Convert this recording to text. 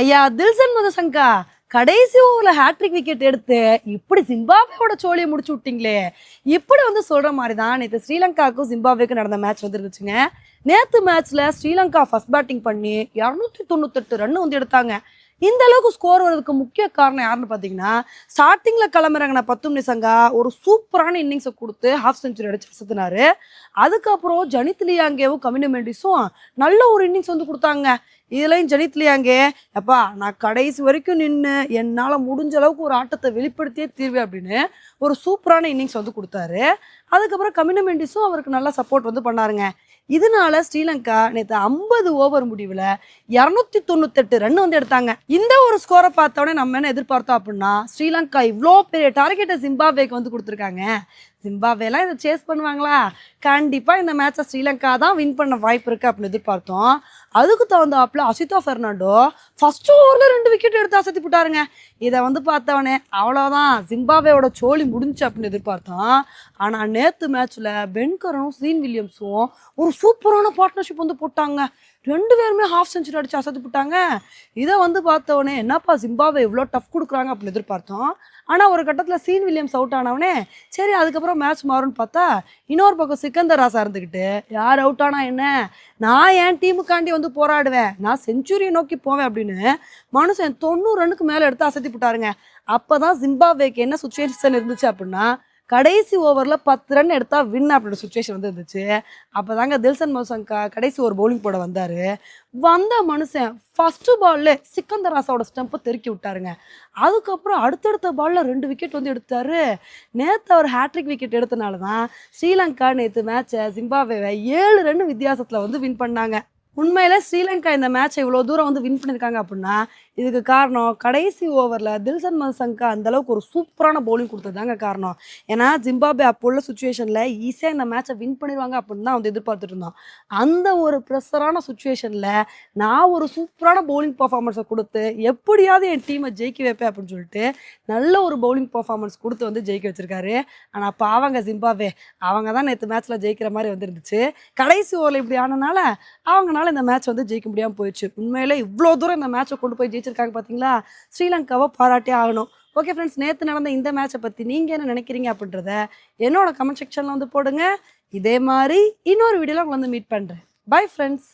ஐயா தில்சன் மதுசங்கா கடைசி ஓவரில் ஹேட்ரிக் விக்கெட் எடுத்து இப்படி ஜிம்பாப்வேயோட சோழியை முடிச்சு விட்டிங்களே. இப்படி வந்து சொல்கிற மாதிரி தான் நேற்று ஸ்ரீலங்காவுக்கும் ஜிம்பாப்வேக்கும் நடந்த மேட்ச் வந்துருந்துச்சுங்க. நேற்று மேட்ச்சில் ஸ்ரீலங்கா ஃபர்ஸ்ட் பேட்டிங் பண்ணி இரநூத்தி தொண்ணூத்தெட்டு ரன் வந்து எடுத்தாங்க. இந்த அளவுக்கு ஸ்கோர் வர்றதுக்கு முக்கிய காரணம் யாருன்னு பார்த்தீங்கன்னா ஸ்டார்டிங்கில் கிளம்புறாங்கன பத்தும் நிசங்கா ஒரு சூப்பரான இன்னிங்ஸை கொடுத்து ஹாஃப் செஞ்சுரி அடிச்சு அசத்துனாரு. அதுக்கப்புறம் ஜனித் லியாங்கேவும் கமினி மெண்டிஸும் நல்ல ஒரு இன்னிங்ஸ் வந்து கொடுத்தாங்க. இதுலையும் ஜெனித்லியாங்க அப்பா நான் கடைசி வரைக்கும் நின்று என்னால் முடிஞ்ச அளவுக்கு ஒரு ஆட்டத்தை வெளிப்படுத்தியே தீர்வேன் அப்படின்னு ஒரு சூப்பரான இன்னிங்ஸ் வந்து கொடுத்தாரு. அதுக்கப்புறம் கமினமெண்டிஸும் அவருக்கு நல்லா சப்போர்ட் வந்து பண்ணாருங்க. இதனால ஸ்ரீலங்கா நேற்று ஐம்பது ஓவர் முடிவில் இரநூத்தி தொண்ணூத்தெட்டு ரன் வந்து எடுத்தாங்க. இந்த ஒரு ஸ்கோரை பார்த்தோடனே நம்ம என்ன எதிர்பார்த்தோம் அப்படின்னா ஸ்ரீலங்கா இவ்வளோ பெரிய டார்கெட்டை ஜிம்பாப்வேக்கு வந்து கொடுத்துருக்காங்க. ஜிம்பாப்வேலாம் இதை சேஸ் பண்ணுவாங்களா? கண்டிப்பாக இந்த மேட்சை ஸ்ரீலங்கா தான் வின் பண்ண வாய்ப்பு இருக்குது அப்படின்னு எதிர்பார்த்தோம். அதுக்கு தகுந்தாப்புல அசிதா பெர்னாண்டோ ஃபர்ஸ்ட் ஓவரில் ரெண்டு விக்கெட் எடுத்து அசத்தி போட்டாருங்க. இதை வந்து பார்த்தவனே அவ்வளோதான் ஜிம்பாப்வேவோட சோழி முடிஞ்சு அப்படின்னு எதிர்பார்த்தான். ஆனால் நேற்று மேட்ச்சில் பென்கரனும் ஸ்ரீன் வில்லியம்ஸும் ஒரு சூப்பரான பார்ட்னர்ஷிப் வந்து போட்டாங்க. ரெண்டு பேருமே ஹாஃப் செஞ்சுரி அடிச்சு அசத்தி போட்டாங்க. இதை வந்து பார்த்தவொடனே என்னப்பா ஜிம்பாப்வே இவ்வளோ டஃப் கொடுக்குறாங்க? அப்படின்னு எதிர்பார்த்தோம். ஆனால் ஒரு கட்டத்தில் சீன் வில்லியம்ஸ் அவுட் ஆனவனே சரி அதுக்கப்புறம் மேட்ச் மாறும்னு பார்த்தா இன்னொரு பக்கம் சிக்கந்தர் ராசா இருந்துக்கிட்டு யார் அவுட் ஆனால் என்ன? நான் என் டீமுக்காண்டி வந்து போராடுவேன். நான் செஞ்சுரியை நோக்கி போவேன் அப்படின்னு மனுஷன் தொண்ணூறு ரன்னுக்கு மேலே எடுத்து அசத்தி போட்டாருங்க. அப்போ தான் ஜிம்பாப்வேக்கு என்ன சுச்சுவேஷன் இருந்துச்சு அப்படின்னா கடைசி ஓவரில் பத்து ரன் எடுத்தால் வின் அப்படின்ற சுச்சுவேஷன் வந்து இருந்துச்சு. அப்போ தாங்க தில்சன் மோசங்கா கடைசி ஒரு பவுலிங் போட வந்தார். வந்த மனுஷன் ஃபஸ்ட்டு பால்ல சிக்கந்தர் ராசாவோட ஸ்டம்பை தெருக்கி விட்டாருங்க. அதுக்கப்புறம் அடுத்தடுத்த பாலில் ரெண்டு விக்கெட் வந்து எடுத்தாரு. நேற்று அவர் ஹேட்ரிக் விக்கெட் எடுத்தனால தான் ஸ்ரீலங்கா நேற்று மேட்சை ஜிம்பாவேவை ஏழு ரன் வித்தியாசத்தில் வந்து வின் பண்ணாங்க. உண்மையில ஸ்ரீலங்கா இந்த மேட்சை இவ்வளோ தூரம் வந்து வின் பண்ணியிருக்காங்க அப்படின்னா இதுக்கு காரணம் கடைசி ஓவரில் தில்சன் மசங்கா அந்த அளவுக்கு ஒரு சூப்பரான பவுலிங் கொடுத்ததாங்க காரணம். ஏன்னா ஜிம்பாபே அப்போ உள்ள சுச்சுவேஷனில் ஈஸியாக இந்த மேட்சை வின் பண்ணிடுவாங்க அப்படின்னு தான் வந்து எதிர்பார்த்துட்டு இருந்தோம். அந்த ஒரு ப்ரெஷரான சுச்சுவேஷனில் நான் ஒரு சூப்பரான பவுலிங் பர்ஃபார்மன்ஸை கொடுத்து எப்படியாவது என் டீமை ஜெயிக்க வைப்பேன் அப்படின்னு சொல்லிட்டு நல்ல ஒரு பவுலிங் பர்ஃபார்மன்ஸ் கொடுத்து வந்து ஜெயிக்க வச்சிருக்காரு. ஆனால் பாவங்க ஜிம்பாபே அவங்க தான் நேற்று மேட்ச்சில் ஜெயிக்கிற மாதிரி வந்துருந்துச்சு. கடைசி ஓவரில் இப்படி ஆனனால அவங்களால இந்த மேட்ச் வந்து ஜெயிக்க முடியாமல் போயிடுச்சு? உண்மையிலே இவ்வளோ தூரம் இந்த மேட்ச்சை கொண்டு போய் ஜெயிச்சிருக்காங்க பார்த்தீங்களா ஸ்ரீலங்காவை பாராட்டே ஆகணும். ஓகே ஃப்ரெண்ட்ஸ் நேற்று நடந்த இந்த மேட்ச்சை பற்றி நீங்கள் என்ன நினைக்கிறீங்க அப்படின்றத என்னோட கமெண்ட் செக்ஷனில் வந்து போடுங்க. இதே மாதிரி இன்னொரு வீடியோவில் உங்களை வந்து மீட் பண்ணுறேன் பை ஃப்ரெண்ட்ஸ்